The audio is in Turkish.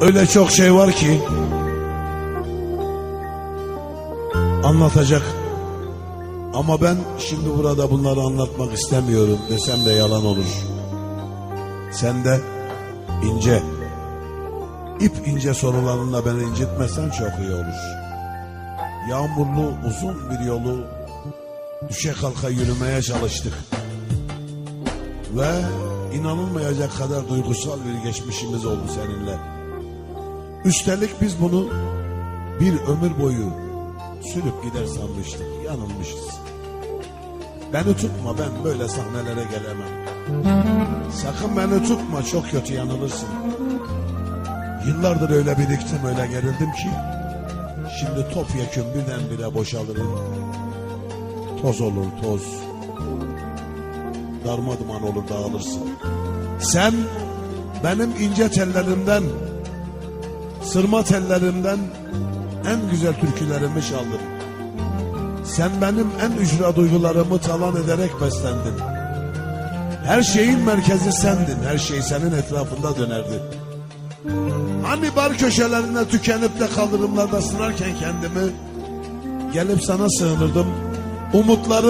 Öyle çok şey var ki anlatacak. Ama ben şimdi burada bunları anlatmak istemiyorum desem de yalan olur. Sen de ince, ip ince sorularınla beni incitmesen çok iyi olur. Yağmurlu uzun bir yolu düşe kalka yürümeye çalıştık. Ve inanılmayacak kadar duygusal bir geçmişimiz oldu seninle. Üstelik biz bunu bir ömür boyu sürüp gider sanmıştık. Yanılmışız. Beni tutma ben böyle sahnelere gelemem. Sakın beni tutma çok kötü yanılırsın. Yıllardır öyle biriktim öyle gerildim ki. Şimdi topyekun birdenbire boşalırım. Toz olur toz. Darmaduman olur dağılırsın. Sen benim ince tellerimden, sırma tellerimden en güzel türkülerimi çaldın. Sen benim en ücra duygularımı talan ederek beslendin. Her şeyin merkezi sendin, her şey senin etrafında dönerdi. Hani bar köşelerine tükenip de kaldırımlarda sınarken kendimi gelip sana sığınırdım. Umutları